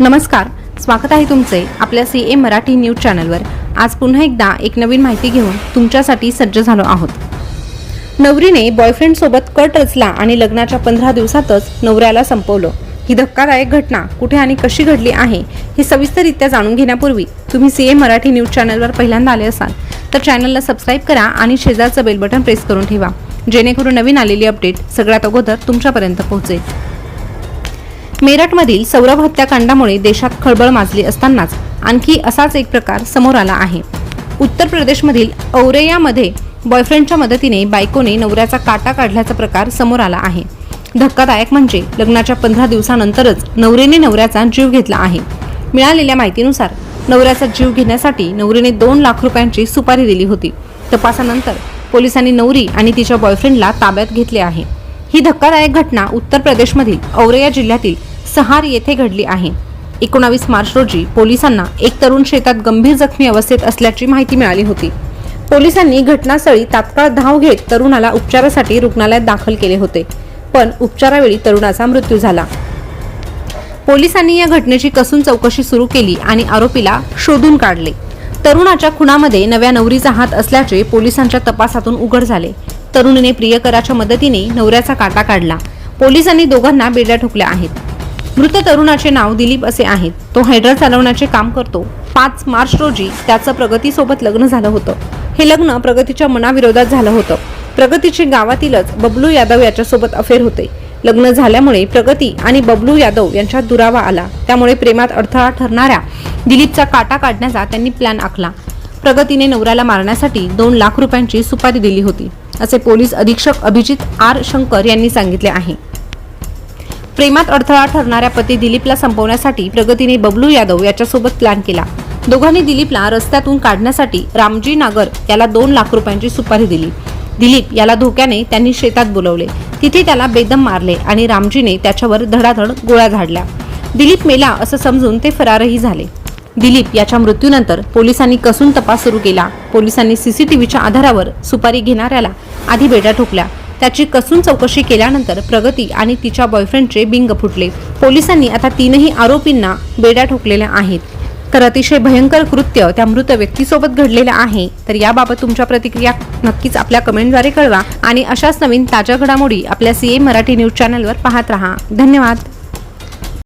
नमस्कार स्वागत आहे तुमचे आपल्या सी ए मराठी न्यूज चॅनलवर. आज पुन्हा एकदा एक नवीन माहिती घेऊन तुमच्यासाठी सज्ज झालो आहोत. नवरीने बॉयफ्रेंड सोबत कट रचला आणि लग्नाच्या पंधरा दिवसातच नवऱ्याला संपवलं. ही धक्कादायक घटना कुठे आणि कशी घडली आहे हे सविस्तररित्या जाणून घेण्यापूर्वी तुम्ही सी ए मराठी न्यूज चॅनलवर पहिल्यांदा आले असाल तर चॅनलला सबस्क्राईब करा आणि शेजारचं बेल बटन प्रेस करून ठेवा जेणेकरून नवीन आलेली अपडेट सगळ्यात अगोदर तुमच्यापर्यंत पोहोचेल. मेरठमधील सौरभ हत्याकांडामुळे देशात खळबळ माजली असतानाच आणखी असाच एक प्रकार समोर आला आहे. उत्तर प्रदेशमधील औरेयामध्ये बॉयफ्रेंडच्या मदतीने बायकोने नवऱ्याचा काटा काढल्याचा प्रकार समोर आला आहे. धक्कादायक म्हणजे लग्नाच्या पंधरा दिवसानंतरच नवरीने नवऱ्याचा जीव घेतला आहे. मिळालेल्या माहितीनुसार नवऱ्याचा जीव घेण्यासाठी नवरीने दोन लाख रुपयांची सुपारी दिली होती. तपासानंतर पोलिसांनी नवरी आणि तिच्या बॉयफ्रेंडला ताब्यात घेतले आहे. ही धक्कादायक घटना उत्तर प्रदेशमधील औरया जिल्ह्यातील सहार येथे घडली आहे. एकोणावीस मार्च रोजी पोलिसांना एक तरुण शेतात गंभीर जखमी अवस्थेत असल्याची माहिती मिळाली होती. पोलिसांनी घटनास्थळी तात्काळ धाव घेत तरुणाला उपचारासाठी रुग्णालयात दाखल केले होते पण उपचारावेळी तरुणाचा मृत्यू झाला. पोलिसांनी या घटनेची कसून चौकशी सुरू केली आणि आरोपीला शोधून काढले. तरुणाच्या खुनामध्ये नव्या नवरीचा हात असल्याचे पोलिसांच्या तपासातून उघड झाले. तरुणीने प्रियकराच्या मदतीने नवऱ्याचा काटा काढला. पोलिसांनी दोघांना बेड्या ठोकल्या आहेत. मृत तरुणाचे नाव दिलीप असे आहेत तो हायड्रा चालवण्याचे काम करतो. पाच मार्च रोजी त्याचं प्रगतीसोबत लग्न झालं होतं. हे लग्न प्रगतीच्या मनाविरोधात झालं होतं. प्रगतीचे गावातीलच बबलू यादव याच्यासोबत अफेअर होते. लग्न झाल्यामुळे प्रगती आणि बबलू यादव यांच्यात दुरावा आला. त्यामुळे प्रेमात अडथळा ठरणाऱ्या दिलीपचा काटा काढण्याचा त्यांनी प्लॅन आखला. प्रगतीने नवऱ्याला मारण्यासाठी दोन लाख रुपयांची सुपारी दिली होती. असे पोलीस अधीक्षक अभिजित आर शंकर यांनी सांगितले आहे. प्रेमात अडथळा ठरणाऱ्या पती दिलीपला संपवण्यासाठी प्रगतीने बबलू यादव याच्यासोबत प्लॅन केला. दोघांनी दिलीपला रस्त्यातून काढण्यासाठी रामजी नागर याला दोन लाख रुपयांची सुपारी दिली. दिलीप याला धोक्याने त्यांनी शेतात बोलवले. तिथे त्याला बेदम मारले आणि रामजीने त्याच्यावर धडाधड गोळ्या झाडल्या. दिलीप मेला असं समजून ते फरारही झाले. दिलीप याच्या मृत्यूनंतर पोलिसांनी कसून तपास सुरू केला. पोलिसांनी सीसीटीव्हीच्या आधारावर सुपारी घेणाऱ्याला आधी बेड्या ठोकल्या. त्याची कसून चौकशी केल्यानंतर प्रगती आणि तिच्या बॉयफ्रेंडचे बिंग फुटले. पोलिसांनी आता तीनही आरोपींना बेड्या ठोकलेल्या आहेत. तर अतिशय भयंकर कृत्य त्या मृत व्यक्तीसोबत घडलेलं आहे. तर याबाबत तुमच्या प्रतिक्रिया नक्कीच आपल्या कमेंटद्वारे कळवा आणि अशाच नवीन ताज्या घडामोडी आपल्या सी ए मराठी न्यूज चॅनलवर पाहत राहा. धन्यवाद.